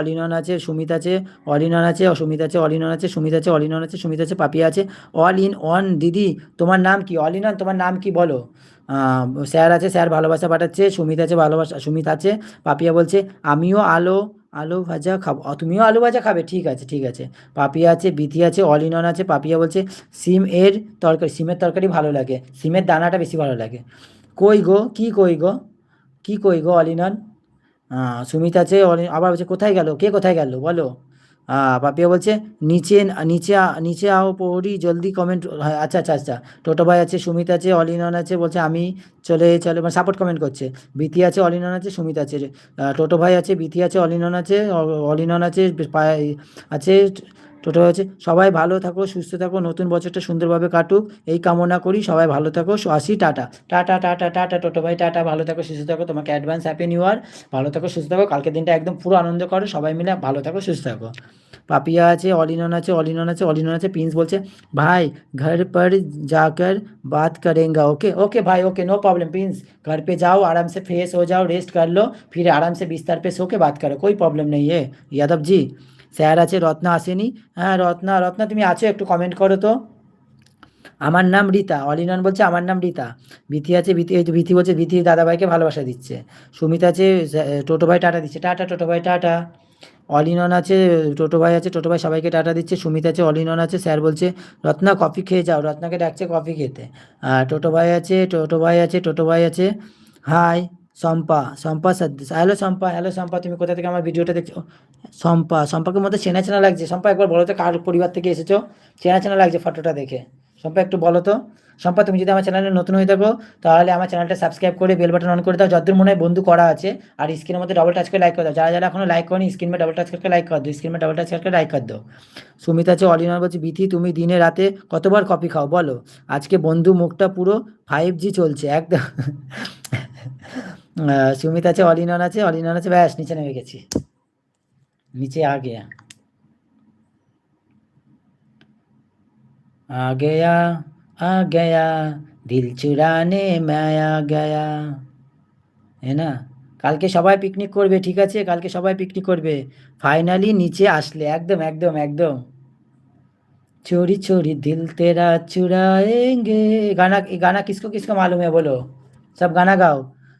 অলিনন আছে, সুমিত আছে অলিনন আছে, অসুমিত আছে অলিনন আছে, সুমিত আছে অলিনন আছে, সুমিত আছে পাপিয়া আছে অল ইন অন দিদি, তোমার নাম কি? অলিনন তোমার নাম কি বলো? স্যার আছে, স্যার ভালোবাসা পাঠাচ্ছে, সুমিত আছে, ভালোবাসা, সুমিত আছে, পাপিয়া বলছে, আমিও আলো, আলু ভাজা খাব। তুমিও আলু ভাজা খাবে? ঠিক আছে ঠিক আছে। পাপিয়া আছে, বিথি আছে অলিনন আছে, পাপিয়া বলছে, সিম এর তরকারি, সিমের তরকারি ভালো লাগে, সিমের দানাটা বেশি ভালো লাগে। কই গো? কি কই গো? কি কই গো অলিনন সুমিত আছে আবার বলছে, কোথায় গেল? কে কোথায় গেল? বলো। পাপিয়া বলছে, নিচে নিচে নিচে আও পড়ি, জলদি কমেন্ট আচ্ছা আচ্ছা আচ্ছা। টোটো ভাই আছে, সুমিত আছে অলিনন আছে, বলছে, আমি চলে চলে মানে সাপোর্ট কমেন্ট করছে। বিথি আছে অলিনন আছে, সুমিত আছে টোটো ভাই আছে, বিথি আছে অলিনন আছে অলিনন আছে আছে টোটো ভাই আছে সবাই ভালো থাকো সুস্থ থাকো নতুন বছরটা সুন্দরভাবে কাটুক এই কামনা করি সবাই ভালো থাকো সো আসি টাটা টাটা টাটা টাটা টোটো ভাই টাটা ভালো থাকো সুস্থ থাকো তোমাকে অ্যাডভান্স হ্যাপি নিউ ইয়ার ভালো থাকো সুস্থ থাকো কালকের দিনটা একদম পুরো আনন্দ করো সবাই মিলে ভালো থাকো সুস্থ থাকো পাপিয়া আছে অলিনন আছে অলিনন আছে অলিনন আছে প্রিন্স বলছে ভাই घर पर जाकर बात करेंगे ओके ओके भाई ओके नो प्रॉब्लम प्रिंस घर पे जाओ आराम से फ्रेश हो जाओ रेस्ट कर लो फिर आराम से बिस्तर पे सो के बात करो कोई प्रॉब्लम नहीं है यादव जी স্যার আছে, রত্না আসেনি। হ্যাঁ রত্না রত্না, তুমি আছো? একটু কমেন্ট করো তো। আমার নাম রীতা। অলিনন বলছে, আমার নাম রীতা। বিথি আছে বিথি এই তো বিথি বলছে বিথি দাদাভাইকে ভালোবাসা দিচ্ছে। সুমিত আছে টোটো ভাই টাটা দিচ্ছে। টাটা টোটো ভাই টাটা। অলিনন আছে টোটো ভাই আছে টোটো ভাই সবাইকে টাটা দিচ্ছে। সুমিত আছে, অলিনন আছে, স্যার বলছে, রত্না, কফি খেয়ে যাও। রত্নাকে ডাকছে কফি খেতে। আর টোটো ভাই আছে টোটো ভাই আছে টোটো ভাই আছে। হাই। শম্পা শম্পা সাদ্দেশ হ্যালো শম্পা হ্যালো শম্পা, তুমি কোথা থেকে আমার ভিডিওটা দেখছ? শম্পা, শম্পাকে মধ্যে চেনা চেনা লাগছে। শম্পা, একবার বলো তো কার পরিবার থেকে এসেছ? চেনা চেনা লাগছে ফটোটা দেখে। শম্পা, একটু বলো তো। শম্পা, তুমি যদি আমার চ্যানেলে নতুন হয়ে থাকো, তাহলে আমার চ্যানেলটা সাবস্ক্রাইব করে বেল বাটন অন করে দাও। যতদূর মনে হয় বন্ধু করা আছে। আর স্ক্রিনের মধ্যে ডবল টাচ করে লাইক করে দাও। যারা যারা এখনও লাইক করি স্ক্রিনে ডবল টাচ করে লাইক করে দাও। স্ক্রিনে ডবল টাচ করে লাইক করে দাও। সুমিতা আছে অলিনার বলছে, বিথি, তুমি দিনে রাতে কতবার কপি খাও? বলো। আজকে বন্ধু মুখটা পুরো ফাইভ জি চলছে, একদম। সুমিত আছে অলিনন আছে অলিনন আছে ব্যাস নিচে নেমে গেছি নিচে आ गया आ गया आ गया दिल चुराने मैं आ गया है না কালকে সবাই পিকনিক করবে ঠিক আছে কালকে সবাই পিকনিক করবে ফাইনালি নিচে আসলে একদম একদম একদম चोरी चोरी दिल तेरा चुराएंगे गाना ये गाना किसको किसको मालूम है बोलो सब गाना गाओ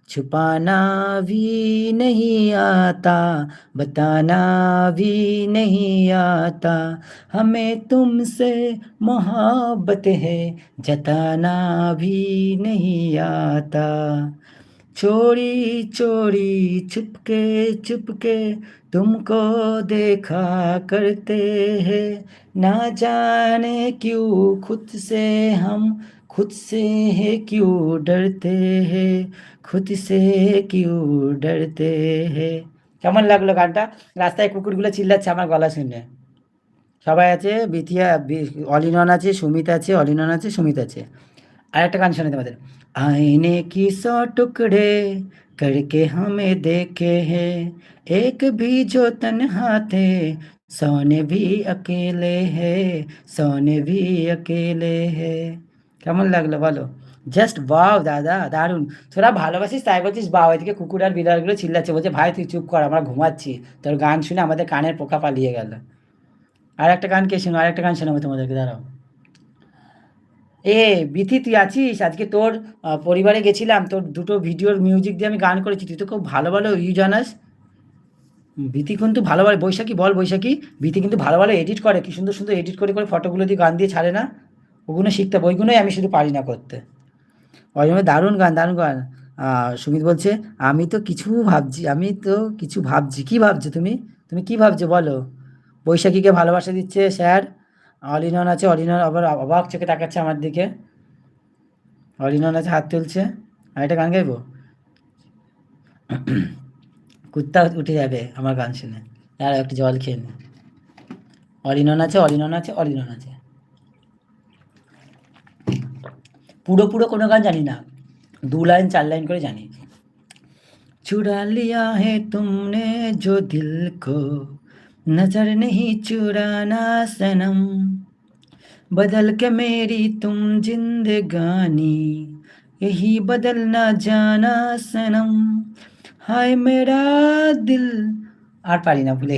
छुपाना भी नहीं आता, बताना भी नहीं आता। हमें तुमसे मोहब्बत है, जताना भी नहीं आता। चोरी चोरी, छुपके छुपके तुमको देखा करते हैं। ना जाने क्यों खुद से हम खुद से है क्यों डरते हैं खुद से क्यों डरते हैं কেমন লাগলো গানটা রাস্তায় কুকুরগুলো চিল্লাচ্ছে আমার গলা শুনে সবাই আছে বিথিয়া বি- অলিনন আছে সুমিত আছে অলিনন আছে সুমিত আছে আর একটা গান শোনে তোমাদের आईने की सौ टुकड़े करके हमें देखे हैं एक भी जो तन्हा थे सोने भी अकेले है सोने भी अकेले है কেমন লাগল বলো? জাস্ট বাও দাদা, দারুণ। তোরা ভালোবাসিস, তাই বলছিস বাও এদিকে কুকুর আর বিড়ালগুলো চিল্লাচ্ছে, বলছে, ভাই, তুই চুপ কর, আমরা ঘুমাচ্ছি। তোর গান শুনে আমাদের কানের পোকা পালিয়ে গেল। আর একটা গান কে শোনো আর একটা গান শোনাবো তোমাদেরকে, দাঁড়াও। এ, বিথি, তুই আছিস? আজকে তোর পরিবারে গেছিলাম, তোর দুটো ভিডিওর মিউজিক দিয়ে আমি গান করেছি, তুই তো খুব ভালো ভালো ইউ জানাস। বিথি কিন্তু ভালো ভালো, বৈশাখী বল, বৈশাখী। বিথি কিন্তু ভালো ভালো এডিট করে, কি সুন্দর সুন্দর এডিট করে করে ফটোগুলো দিয়ে গান দিয়ে ছাড়ে না? ওগুলো শিখতে হবে, ওইগুলোই আমি শুধু পারি না করতে। ওই জন্য দারুণ গান দারুণ গান। সুমিত বলছে, আমি তো কিছু ভাবছি, আমি তো কিছু ভাবছি। কি ভাবছ তুমি? তুমি কি ভাবছ বলো? বৈশাখীকে ভালোবাসা দিচ্ছে স্যার। অলিনন আছে অলিনন আবার অবাক চোখে তাকাচ্ছে আমার দিকে। অলিনন আছে, হাত তুলছে। আর একটা গান গাইবো? কুত্তা উঠে যাবে আমার গান শুনে। আর একটু জল খেয়ে নে। অলিনন আছে অলিনন আছে অলিনন আছে। পুরো কোনো গান জানি না দু লাইন চার লাইন করে জানি चुरा लिया है तुमने जो दिल को नजर नहीं चुराना सनम बदल के मेरी तुम जिंदगानी यही बदलना जाना सनम हाय मेरा दिल আর পারি না ভুলে